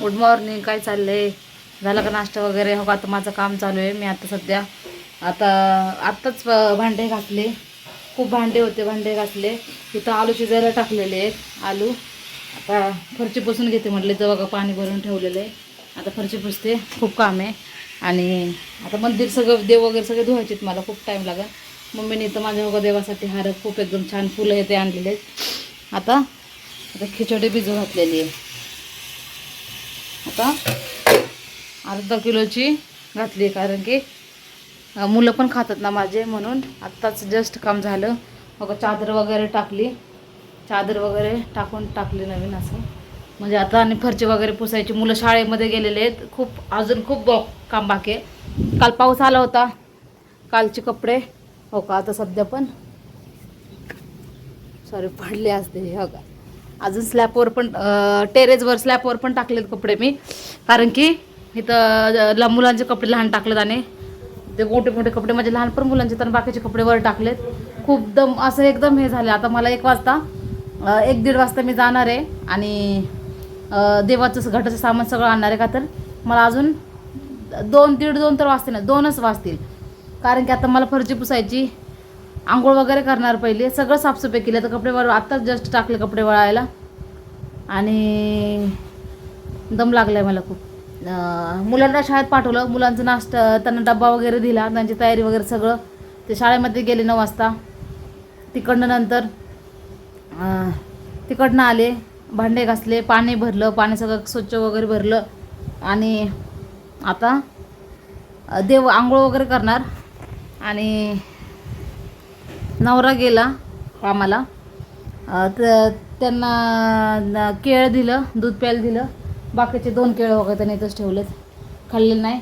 Good morning काय चाललंय? झालं का नाश्ता वगैरे? हो का आता माझं काम चालू आहे मी आता सध्या आता आत्ताच भांडे घासले. खूप भांडे होते भांडे घासले. इथं आलू शिजायला टाकलेले आहेत आलू. आता फरची पुसून घेते म्हटले तर बघा पाणी भरून ठेवलेलं आहे. आता फरची पुसते खूप काम आहे. आणि आता मंदिर सगळं देव वगैरे सगळे धुवायचे मला खूप टाईम लागेल. मम्मीने इथं माझ्या बघा देवासाठी हार खूप एकदम छान फुलं येते आणलेले आहेत. आता आता खिचडी भिजू घातलेली आहे. आता अर्धा किलोची घातली कारण की मुलं पण खातात ना माझे म्हणून. आत्ताच जस्ट काम झालं. मग चादर वगैरे टाकली. चादर वगैरे टाकून टाकली नवीन असं. म्हणजे आता आणि फरची वगैरे पुसायची. मुलं शाळेमध्ये गेलेले आहेत. खूप अजून खूप काम बाकी आहे. काल पाऊस आला होता. कालचे कपडे. हो का आता सध्या पण. सॉरी पडले असते हे हो का. अजून स्लॅपवर पण टेरेसवर स्लॅपवर पण टाकलेत कपडे मी. कारण की इथं ल- मुलांचे कपडे लहान टाकलेत आणि ते मोठे मोठे कपडे माझे लहान पण मुलांचे तर बाकीचे कपडे वर टाकलेत. खूप दम असं एकदम हे झालं. आता मला एक वाजता एक दीड वाजता मी जाणार आहे आणि देवाचं घटाचं सामान सगळं आणणार आहे. का तर मला अजून दोन दीड दोन तर वाजतील ना दोनच वाजतील. कारण की आता मला फरची पुसायची आंघोळ वगैरे करणार पहिले. सगळं साफसफाई केली. तर कपडे वळ आत्ताच जस्ट टाकले कपडे वळायला. आणि दम लागलाय मला खूप. मुलांना शाळेत पाठवलं. मुलांचं नाश्ता त्यांना डब्बा वगैरे दिला. त्यांची तयारी वगैरे सगळं. ते शाळेमध्ये गेले नऊ वाजता. तिकडनं नंतर तिकडनं आले. भांडे घासले. पाणी भरलं. पाणी सगळं स्वच्छ वगैरे भरलं. आणि आता देव आंघोळ वगैरे करणार. आणि नवरा गेला कामाला. तर त्यांना केळं केळ दिलं दूध प्यायला दिलं. बाकीचे दोन केळं वगैरे त्यांनी इथंच ठेवलेत. खाल्ले नाही.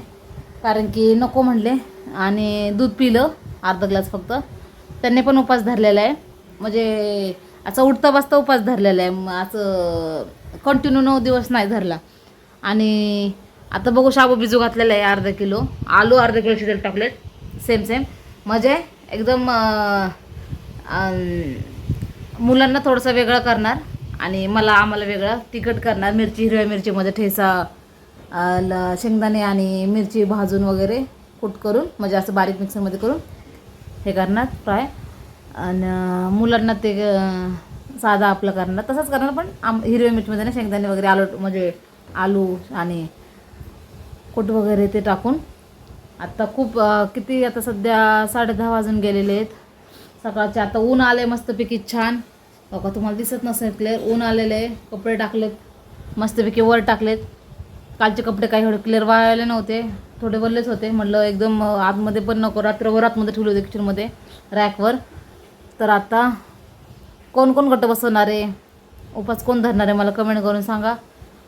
कारण की नको म्हणले. आणि दूध पिलं अर्धा ग्लास फक्त. त्यांनी पण उपास धरलेला आहे. म्हणजे असं उठता बसता उपास धरलेला आहे. असं कंटिन्यू नऊ दिवस नाही धरला. आणि आता बघू शाबू बिजू घातलेला आहे अर्धा किलो. आलू अर्धा किलो शिजत टाकलेत. सेम सेम म्हणजे एकदम मुलांना थोडंसं वेगळं करणार आणि मला आम्हाला वेगळं तिखट करणार मिरची हिरव्या मिरचीमध्ये ठेसा ल- शेंगदाणे आणि मिरची भाजून वगैरे कूट करून म्हणजे असं बारीक मिक्सरमध्ये करून हे करणार फ्राय. आणि मुलांना ते साधा आपलं करणार तसंच करणार पण आम हिरव्या मिरचीमध्ये ना शेंगदाणे वगैरे आलू म्हणजे आलू आणि कूट वगैरे ते टाकून. आत्ता खूप किती आता सध्या साडे दहा वाजून गेलेले आहेत. सकाळचे आता ऊन आले मस्तपैकी छान. बघा तुम्हाला दिसत नसेल क्लिअर ऊन आलेले आहे कपडे टाकलेत मस्तपैकी वर टाकलेत. कालचे कपडे काही एवढे क्लिअर वाळले नव्हते. थोडे वरलेच होते. म्हटलं एकदम आतमध्ये पण नको. रात्रभर आतमध्ये ठेवले होते किचनमध्ये रॅकवर तर आता कोण कोण गट बसवणार आहे? उपास कोण धरणार आहे? मला कमेंट करून सांगा.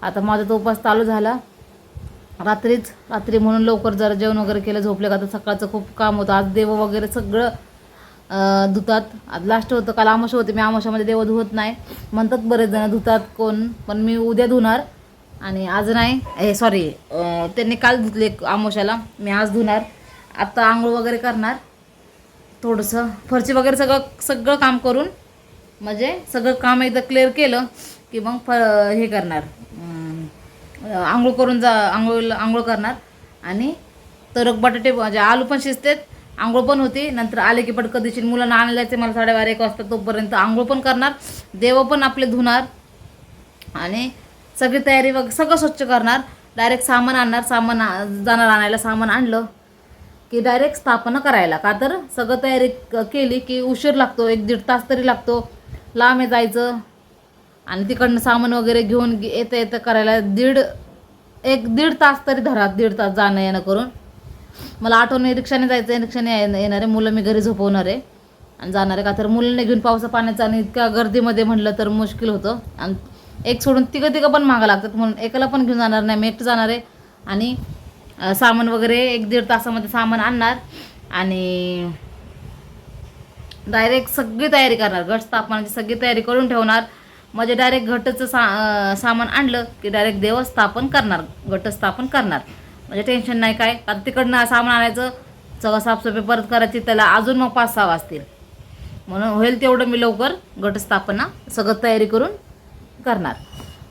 आता माझा तो उपास चालू झाला. रात्रीच रात्री म्हणून लवकर जरा जेवण वगैरे केलं. झोपले का तर सकाळचं खूप काम होतं. आज देव वगैरे सगळं धुतात. लास्ट होतं काल आमाशा होते. मी आमाशामध्ये देव धुवत नाही. म्हणतात बरेच जण धुतात कोण? पण मी उद्या धुणार. आणि आज नाही हे सॉरी त्यांनी काल धुतले आमोशाला. मी आज धुणार. आत्ता आंघोळ वगैरे करणार. थोडंसं फरची वगैरे सगळं सगळं काम करून म्हणजे सगळं काम एकदा क्लिअर केलं की मग फ हे करणार. आंघोळ करून जा आंघोळ आंघोळ करणार. आणि तरक बटाटे म्हणजे आलू पण शिजतात. आंघोळ पण होती. नंतर आले की पटकन दिवशी मुलांना आणायला जायचे मला साडेबारा एक वाजता तोपर्यंत आंघोळ पण करणार. देव पण आपले धुणार. आणि सगळी तयारी वगैरे सगळं स्वच्छ करणार. डायरेक्ट सामान आणणार. सामान आ- जाणार आणायला सामान आणलं की डायरेक्ट स्थापना करायला. का तर सगळं तयारी केली की उशीर लागतो. एक दीड तास तरी लागतो. लांब आहे जायचं. आणि तिकडनं सामान वगैरे घेऊन येतं येतं करायला दीड एक दीड तास तरी धरा. दीड तास जाणं येणं करून. मला आठवण रिक्षाने जायचं आहे रिक्षाने येणार. आहे मुलं मी घरी झोपवणार आहे. आणि जाणार आहे का? तर मुलांना घेऊन पावसा पाण्याचं आणि इतक्या गर्दीमध्ये म्हणलं तर मुश्किल होतं. आणि एक सोडून तिघं तिघं पण मागा लागतात म्हणून एकाला पण घेऊन जाणार नाही मी एकटं जाणार आहे. आणि सामान वगैरे एक दीड तासामध्ये सामान आणणार. आणि डायरेक्ट सगळी तयारी करणार. घट स्थापनाची सगळी तयारी करून ठेवणार. म्हणजे डायरेक्ट घटचं सा सामान आणलं की डायरेक्ट देवस्थापन करणार. घटस्थापन करणार. म्हणजे टेन्शन नाही काय? आता तिकडनं सामान आणायचं सगळं साफसफाई परत करायची त्याला अजून मग पाच सहा वाजतील. म्हणून होईल तेवढं मी लवकर घटस्थापना सगळं तयारी करून करणार.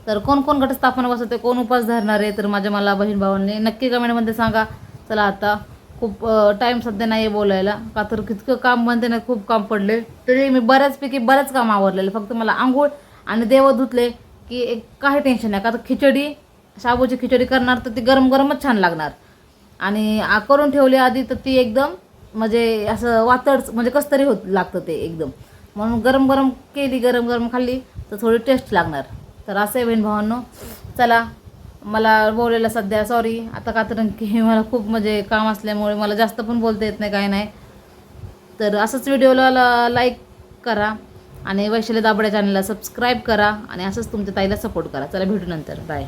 तर कोण कोण घटस्थापना बसवते कोण उपास धरणार आहे तर माझ्या मला बहीण भावांनी नक्की कमेंटमध्ये सांगा. चला आता खूप टाईम सध्या नाही आहे बोलायला. का तर कितकं काम बनते ना खूप काम पडले. तरी मी बऱ्याचपैकी बरेच काम आवडलेलं फक्त मला आंघोळ आणि देव धुतले की एक काही टेन्शन नाही. का तर खिचडी शाबूची खिचडी करणार तर ती गरम गरमच छान लागणार. आणि आ- करून ठेवली आधी तर ती एकदम म्हणजे असं वातड म्हणजे कसं तरी होत लागतं ते एकदम. म्हणून गरम गरम केली गरम गरम खाल्ली तर थोडी टेस्ट लागणार. तर असं आहे बहीण भावांनो. चला मला बोलायला सध्या सॉरी आता का तर की मला खूप म्हणजे काम असल्यामुळे मला जास्त पण बोलता येत नाही काय नाही. तर असंच व्हिडिओला लाईक करा आणि वैशाली दाबड्या चॅनलला सबस्क्राईब करा आणि असंच तुमच्या ताईला सपोर्ट करा. चला भेटू नंतर. बाय